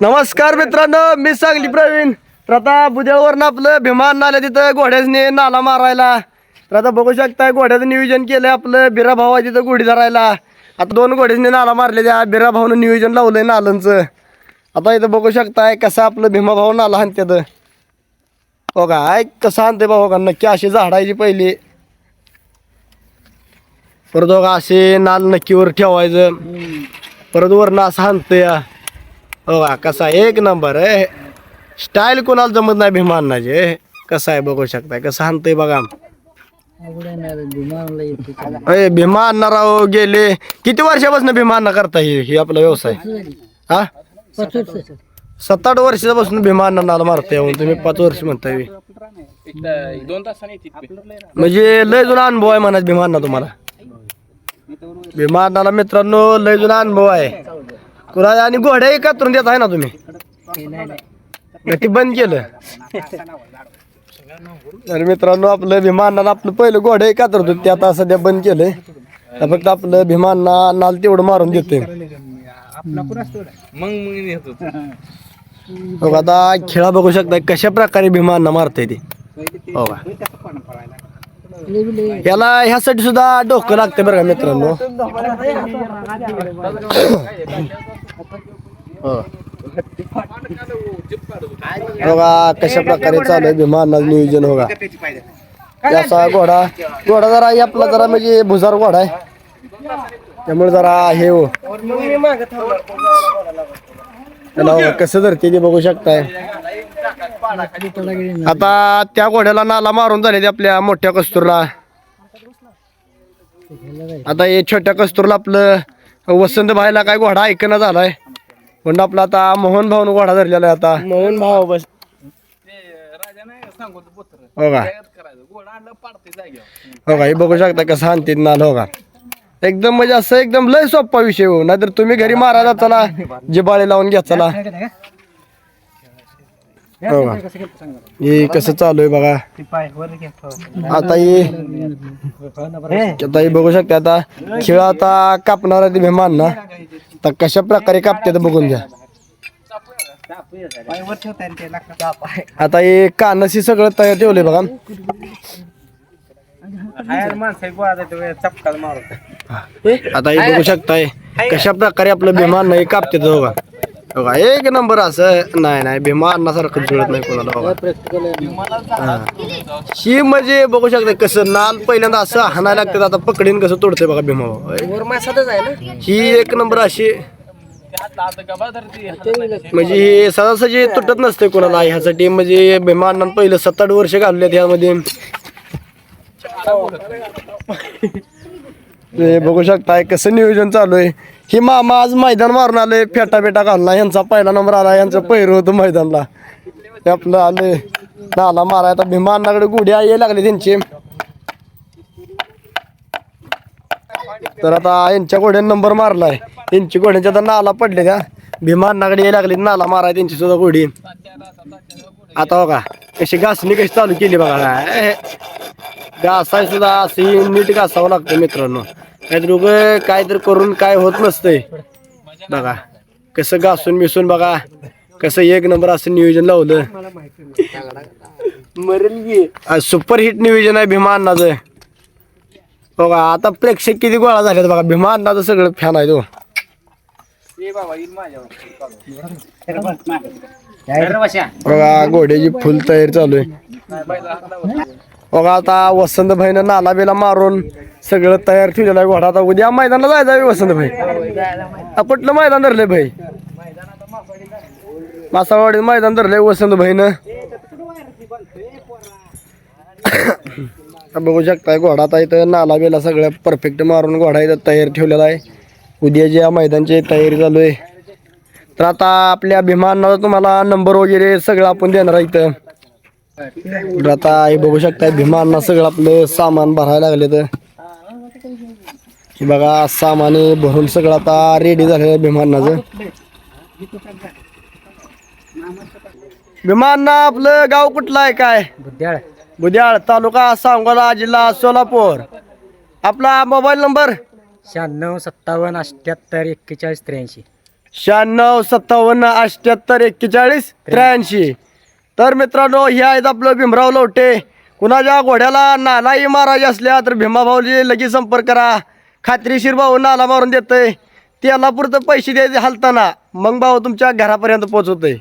नमस्कार मित्रांनो मी सांगली प्रवीण. तर आता बुद्यावरनं आपलं भीमान नाल्या तिथं घोड्याने नाला मारायला. तर आता बघू शकता घोड्याचं नियोजन केलंय आपलं बिरा भाऊ आहे तिथं घोडी धरायला. आता दोन घोड्याने नाला मारले त्या बिरा भाऊनं नियोजन लावलंय नालांचं. आता इथं बघू शकताय कसं आपलं भीमा भाऊ नाला तर हो का? ऐक कसं आणते भाऊ का नक्की अशी झाडायची पहिली. परत हो का असे नाल नक्कीवर ठेवायचं. परत वरनं असं हाणतंय. हो कसा एक नंबर आहे. स्टाईल कोणाला जमत नाही भीमानाचे कसं आहे बघू शकताय. कसं आणतंय बघा. अरे भीमा अण्णा राव गेले. किती वर्षापासून भीमा अण्णा करता ही? ही आपला व्यवसाय. हा? सात आठ वर्षापासून भीमा अण्णा नाला मारते तुम्ही पाच वर्ष म्हणताय. म्हणजे लय जुना अनुभव आहे म्हणा भीमा अण्णा तुम्हाला. भीमा मित्रांनो लय जुना अनुभव आहे. कुणा आणि घोड्या एकत्रून देत आहे ना तुम्ही? ती बंद केलं. तर मित्रांनो आपलं भीमानाला आपलं पहिलं घोडं एकत्र होतं ते आता सध्या बंद केलंय. फक्त आपलं भीमांना नाल तेवढं मारून देतोय. मग मग येत होतो हो का, आता खेळा बघू शकता कशा प्रकारे भीमांना मारतंय ते. हो का याला ह्यासाठी सुद्धा डोकं लागतं बरं का मित्रांनो. बघा कशा प्रकारे चालू आहे नियोजन होगा. त्याचा याचा घोडा घोडा जरा हे आपला जरा म्हणजे भुजार घोडा आहे. त्यामुळे जरा हे हो. त्याला कसं धरते ते बघू शकताय. आता त्या घोड्याला नाला मारून झाले ते आपल्या मोठ्या कस्तूरला. आता हे छोट्या कस्तूरला आपलं वसंत भाईला काय घोडा ऐकणं झालाय. पण आपला आता मोहन भाऊन घोडा धरलेला आहे आता. मोहन भाऊ बस. राजा नाही सांगू बोत्र हो का? करायचं. गोड आणलं पाडते जाग्यावर हो का? हे बघू शकता कसं आणते नाल हो का? एकदम म्हणजे असं एकदम लय सोपा विषय हो. नाहीतर तुम्ही घरी मारायला चला जिबाळे लावून घ्या चला. हो का? हे कसं चालू आहे बघा. आता हे आता हे बघू शकता आता खेळ आता कापणार आहे ते भीमान ना. तर कशा प्रकारे कापते ते बघून घ्या. आता हे कानसी सगळं तयार ठेवलंय बघा. आता हे बघू शकताय कशा प्रकारे आपलं भीमान नाही कापते तो बघा. बघा एक नंबर असं नाही नाही भीमा अन्नासारखं जुळत नाही कोणाला बघा हा. ही म्हणजे बघू शकता कसं नाल पहिल्यांदा असं हाणायला लागतं आता पकडीन कसं तोडतंय बघा भीमा. ही एक नंबर अशी म्हणजे हे सहजासहजी तुटत नसते कोणाला ह्यासाठी म्हणजे भीमा अण्णांनी पहिलं सात आठ वर्ष घाललेत ह्यामध्ये बघू शकताय कसं नियोजन चालू आहे हे मामा आज मैदान मारून आले फेटा फेटा घालला यांचा पहिला नंबर आला यांचं पहिरं होतं मैदानला. ते आपलं आले नाला मारा आता भीमा अण्णाकडे गुढी यायला लागले त्यांचे. तर आता यांच्या घोड्याने नंबर मारलाय. यांची घोड्यांच्या आता नाला पडले त्या. भीमा अण्णाकडे यायला लागली नाला माराय त्यांची सुद्धा घोडी. आता हो का कशी घासणी कशी चालू केली बघा. घासाय सुद्धा अशी नीट घासावं लागतं मित्रांनो. नाहीतर उगं काहीतरी करून काय होत नसतंय. बघा कसं घासून मिसून बघा कसं एक नंबर असं नियोजन लावलं. आज सुपर हिट नियोजन आहे भीमा अण्णाचं. बघा आता प्रेक्षक किती गोळा झालेत बघा. भीमा अण्णाचं सगळं फॅन आहे तो. बघा घोड्याची फुल तयारी चालू आहे. बघा आता वसंत भाईनं नाला बिला मारून सगळं तयार ठेवलेलं आहे घोडा. आता उद्या मैदानाला जायचं आहे वसंत भाई. आ, कुठलं मैदान धरलंय भाई? मासाळवाडी मैदान धरलंय वसंत भाईनं. बघू शकताय घोडा आता इथं नाला बिला सगळं परफेक्ट मारून घोडा इथं तयार ठेवलेला आहे. उद्या ज्या मैदानची तयारी चालू आहे. तर आता आपल्या अभिमानाला तुम्हाला नंबर वगैरे सगळं आपण देणार आहे इथं. तर आता हे बघू शकताय भीमांना सगळं आपलं सामान भरायला लागले तर हे बघा सामान भरून सगळं आता रेडी झालेलं आहे भीमांनाचं. भीमांना आपलं गाव कुठलं आहे काय? बुद्ध्याळ बुद्याळ तालुका सांगोला जिल्हा सोलापूर. आपला मोबाईल नंबर? शहाण्णव सत्तावन्न अठ्ठ्याहत्तर एक्केचाळीस त्र्याऐंशी. शहाण्णव सत्तावन्न अठ्याहत्तर एक्केचाळीस त्र्याऐंशी. तर मित्रांनो हे आहेत आपलं भीमराव लवटे कुणाच्या घोड्याला नालाही मारायचे असल्या तर भीमा भाऊजी लगेच संपर्क करा. खात्रीशीर भाऊ नाला मारून देतंय. त्याला पुरतं पैसे द्यायचे हलताना. मग भाऊ तुमच्या घरापर्यंत पोहोचवतंय.